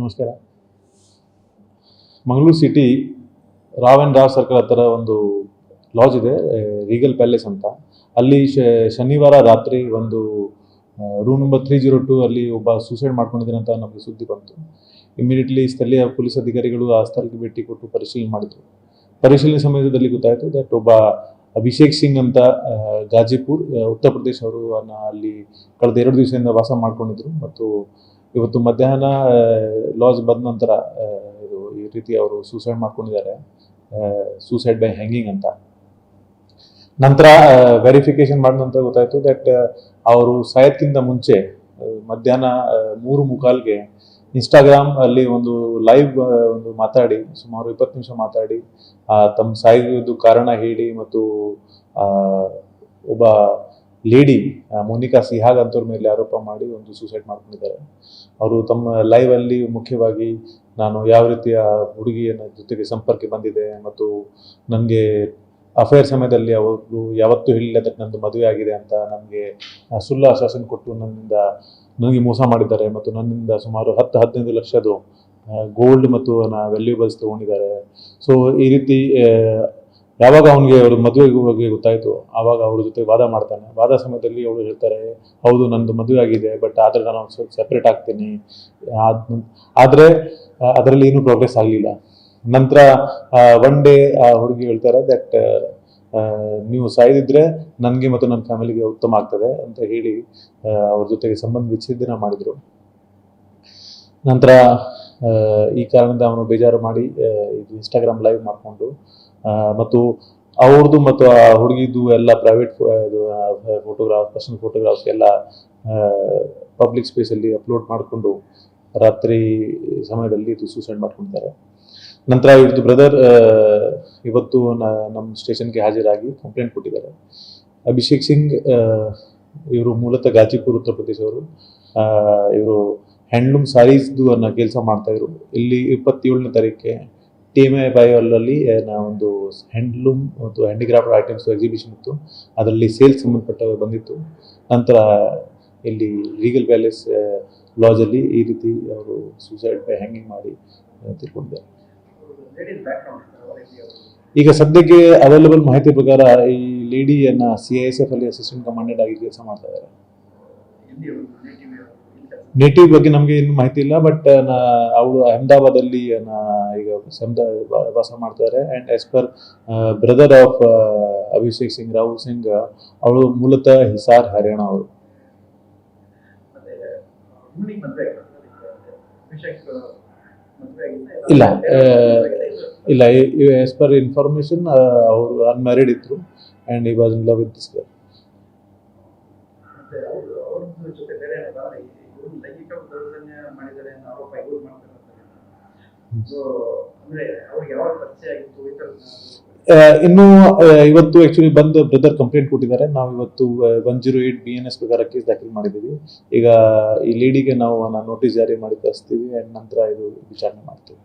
ನಮಸ್ಕಾರ. Mangaluru city, Rao and Rao circle ಹತ್ತಿರ ಒಂದು ಲಾಜ್ ಇದೆ ರೀಗಲ್ ಪ್ಯಾಲೇಸ್ ಅಂತ. ಅಲ್ಲಿ ಶನಿವಾರ ರಾತ್ರಿ ಒಂದು room number three zero two ಅಲ್ಲಿ ಒಬ್ಬ ಸೂಸೈಡ್ ಮಾಡ್ಕೊಂಡಿದ್ದೀನಿ ಅಂತ ನಮಗೆ ಸುದ್ದಿ ಬಂತು. ಇಮಿಡಿಯೇಟ್ಲಿ ಸ್ಥಳೀಯ ಪೊಲೀಸ್ ಅಧಿಕಾರಿಗಳು ಆ ಸ್ಥಳಕ್ಕೆ ಭೇಟಿ ಕೊಟ್ಟು ಪರಿಶೀಲನೆ ಮಾಡಿದರು. ಪರಿಶೀಲನೆ ಸಮಯದಲ್ಲಿ ಗೊತ್ತಾಯಿತು ದಟ್ ಒಬ್ಬ ಅಭಿಷೇಕ್ ಸಿಂಗ್ ಅಂತ ಗಾಜಿಪುರ್, ಉತ್ತರ ಪ್ರದೇಶ ಅವರು ಅಲ್ಲಿ ಕಳೆದ ಎರಡು ದಿವಸದಿಂದ ವಾಸ ಮಾಡ್ಕೊಂಡಿದ್ರು. ಮತ್ತು ಇವತ್ತು ಮಧ್ಯಾಹ್ನ ಲಾಜ್ ಬಂದ ನಂತರ ಇದು ಈ ರೀತಿ ಅವರು ಸೂಸೈಡ್ ಮಾಡ್ಕೊಂಡಿದ್ದಾರೆ. ಸೂಸೈಡ್ ಬೈ ಹ್ಯಾಂಗಿಂಗ್ ಅಂತ. ನಂತರ ವೆರಿಫಿಕೇಶನ್ ಮಾಡಿದ ನಂತರ ಗೊತ್ತಾಯ್ತು ದಟ್ ಅವರು ಸಾಯತ್ಕಿಂತ ಮುಂಚೆ ಮಧ್ಯಾಹ್ನ ಮೂರು ಮುಕಾಲ್ಗೆ ಇನ್ಸ್ಟಾಗ್ರಾಮ್ ಅಲ್ಲಿ ಒಂದು ಲೈವ್ ಒಂದು ಮಾತಾಡಿ, ಸುಮಾರು ಇಪ್ಪತ್ತು ನಿಮಿಷ ಮಾತಾಡಿ ತಮ್ಮ ಸಾಯೋದು ಕಾರಣ ಹೇಳಿ ಮತ್ತು ಒಬ್ಬ ಲೇಡಿ ಮೋನಿಕಾ ಸಿಹಾಗ್ ಅಂತವ್ರ ಮೇಲೆ ಆರೋಪ ಮಾಡಿ ಒಂದು ಸೂಸೈಡ್ ಮಾಡ್ಕೊಂಡಿದ್ದಾರೆ. ಅವರು ತಮ್ಮ ಲೈವ್ ಅಲ್ಲಿ ಮುಖ್ಯವಾಗಿ ನಾನು ಯಾವ ರೀತಿಯ ಹುಡುಗಿಯನ್ನ ಜೊತೆಗೆ ಸಂಪರ್ಕ ಬಂದಿದೆ ಮತ್ತು ನನಗೆ ಅಫೇರ್ ಸಮಯದಲ್ಲಿ ಅವರು ಯಾವತ್ತೂ ಹೇಳಿಲ್ಲ ಅದಕ್ಕೆ ನಂದು ಮದುವೆ ಆಗಿದೆ ಅಂತ ನನಗೆ ಸುಳ್ಳು ಆಶ್ವಾಸನೆ ಕೊಟ್ಟು ನನ್ನಿಂದ ನನಗೆ ಮೋಸ ಮಾಡಿದ್ದಾರೆ ಮತ್ತು ನನ್ನಿಂದ ಸುಮಾರು ಹತ್ತು, ಹದಿನೈದು ಲಕ್ಷದು ಗೋಲ್ಡ್ ಮತ್ತು ವ್ಯಾಲ್ಯೂಬಲ್ಸ್ ತಗೊಂಡಿದ್ದಾರೆ. ಸೊ ಈ ರೀತಿ ಯಾವಾಗ ಅವನಿಗೆ ಅವ್ರ ಮದುವೆ ಹೋಗಿ ಗೊತ್ತಾಯಿತು? ಆವಾಗ ಅವ್ರ ಜೊತೆ ವಾದ ಮಾಡ್ತಾನೆ. ವಾದ ಸಮಯದಲ್ಲಿ ಅವಳು ಹೇಳ್ತಾರೆ, ಹೌದು, ನಂದು ಮದುವೆ ಆಗಿದೆ ಬಟ್ ಆದರೆ ನಾನು ಸ್ವಲ್ಪ ಸೆಪ್ರೇಟ್ ಆಗ್ತೀನಿ. ಆದ್ರೆ, ಅದರಲ್ಲಿ ಏನೂ ಪ್ರೋಗ್ರೆಸ್ ಆಗಲಿಲ್ಲ. ನಂತರ ಒನ್ ಡೇ ಆ ಹುಡುಗಿ ಹೇಳ್ತಾರೆ ದಟ್ ನೀವು ಸಾಯ್ದಿದ್ರೆ ನನಗೆ ಮತ್ತು ನನ್ನ ಫ್ಯಾಮಿಲಿಗೆ ಉತ್ತಮ ಆಗ್ತದೆ ಅಂತ ಹೇಳಿ ಅವ್ರ ಜೊತೆಗೆ ಸಂಬಂಧ ವಿಚ್ಛೇದನ ಮಾಡಿದರು. ನಂತರ ಈ ಕಾರಣದಿಂದ ಅವನು ಬೇಜಾರು ಮಾಡಿ ಇದು ಇನ್ಸ್ಟಾಗ್ರಾಮ್ ಲೈವ್ ಮಾಡಿಕೊಂಡು ಮತ್ತು ಅವ್ರದ್ದು ಮತ್ತು ಆ ಹುಡುಗಿದು ಎಲ್ಲ ಪ್ರೈವೇಟ್ ಫೋಟೋಗ್ರಾಫ್ ಪರ್ಸನಲ್ ಫೋಟೋಗ್ರಾಫ್ಸ್ ಎಲ್ಲ ಪಬ್ಲಿಕ್ ಸ್ಪೇಸಲ್ಲಿ ಅಪ್ಲೋಡ್ ಮಾಡಿಕೊಂಡು ರಾತ್ರಿ ಸಮಯದಲ್ಲಿ ಇದು ಸೂಸೈಡ್ ಮಾಡ್ಕೊಂಡಿದ್ದಾರೆ. ನಂತರ ಇವ್ರದ್ದು ಬ್ರದರ್ ಇವತ್ತು ನಮ್ಮ ಸ್ಟೇಷನ್ಗೆ ಹಾಜರಾಗಿ ಕಂಪ್ಲೇಂಟ್ ಕೊಟ್ಟಿದ್ದಾರೆ. ಅಭಿಷೇಕ್ ಸಿಂಗ್ ಇವರು ಮೂಲತಃ ಗಾಜಿಪುರ್ ಉತ್ತರ ಪ್ರದೇಶವರು ಇವರು ಹ್ಯಾಂಡ್ಲೂಮ್ ಸಾರೀಸ್ದು ಅನ್ನೋ ಕೆಲಸ ಮಾಡ್ತಾಯಿದ್ರು. ಇಲ್ಲಿ ಇಪ್ಪತ್ತೇಳನೇ ತಾರೀಕೆ ಟಿ ಎಂ ಐ ಬಾಯಲ್ಲಿ ಒಂದು ಹ್ಯಾಂಡ್ಲೂಮ್ ಮತ್ತು ಹ್ಯಾಂಡಿಕ್ರಾಫ್ಟ್ ಐಟಮ್ಸ್ ಎಕ್ಸಿಬಿಷನ್ ಇತ್ತು. ಅದರಲ್ಲಿ ಸೇಲ್ಸ್ ಸಂಬಂಧಪಟ್ಟ ಬಂದಿತ್ತು. ನಂತರ ಇಲ್ಲಿ ರೀಗಲ್ ಪ್ಯಾಲೇಸ್ ಲಾಜಲ್ಲಿ ಈ ರೀತಿ ಅವರು ಸೂಸೈಡ್ ಬೈ ಹ್ಯಾಂಗಿಂಗ್ ಮಾಡಿ ತಿಳ್ಕೊಂಡಿದ್ದಾರೆ ಈಗ ಸದ್ಯಕ್ಕೆ ಅವೈಲೇಬಲ್ ಮಾಹಿತಿ ಪ್ರಕಾರ ಈ ಲೇಡಿಯನ್ನು ಸಿ ಐ ಎಸ್ ಎಫ್ ಅಲ್ಲಿ ಅಸಿಸ್ಟೆಂಟ್ ಕಮಾಂಡೆಂಟ್ ಆಗಿ ಕೆಲಸ ಮಾಡ್ತಾ ಇದ್ದಾರೆ. ನೇಟಿವ್ ಬಗ್ಗೆ ನಮಗೆ ಏನು ಮಾಹಿತಿ ಇಲ್ಲ ಬಟ್ ಅವಳು ಅಹಮದಾಬಾದ್ ಅಲ್ಲಿ ಈಗ ವಾಸ ಮಾಡ್ತಾರೆ and as per brother of Abhishek Singh Rahul Singh ಅವಳು ಮೂಲತಃ ಹಿಸಾರ್ ಹರಿಯಾಣ ಅವರು. ಇಲ್ಲ, ಇಲ್ಲ ಆಸ್ ಪರ್ ಇನ್ಫಾರ್ಮೇಶನ್ ಅವರು ಅನ್ಮ್ಯಾರಿಡ್ ಇದ್ರು. ಅಂಡ್ ಈ was in love with this girl ಲೈಂಗಿಕ ದೌರ್ಜನ್ಯ ಮಾಡಿದ್ದಾರೆ ಅನ್ನೋ ಆರೋಪ ಇವ್ರು ಮಾಡ್ತಾರೆ ಸೊ ಅಂದ್ರೆ ಅವ್ರಿಗೆ ಯಾವಾಗ ಪರಿಚಯ ಆಗಿತ್ತು ಈ ಇನ್ನು ಇವತ್ತು ಆಕ್ಚುಲಿ ಬಂದು ಬ್ರದರ್ ಕಂಪ್ಲೇಂಟ್ ಕೊಟ್ಟಿದ್ದಾರೆ. ನಾವು ಇವತ್ತು one zero eight B N S ಪ್ರಕಾರ ಕೇಸ್ ದಾಖಲು ಮಾಡಿದ್ದೀವಿ. ಈಗ ಈ ಲೇಡಿಗೆ ನಾವು ನೋಟಿಸ್ ಜಾರಿ ಮಾಡಿ ಕಳಿಸ್ತೀವಿ. ಆ್ಯಂಡ್ ನಂತರ ಇದು ವಿಚಾರಣೆ ಮಾಡ್ತೀವಿ.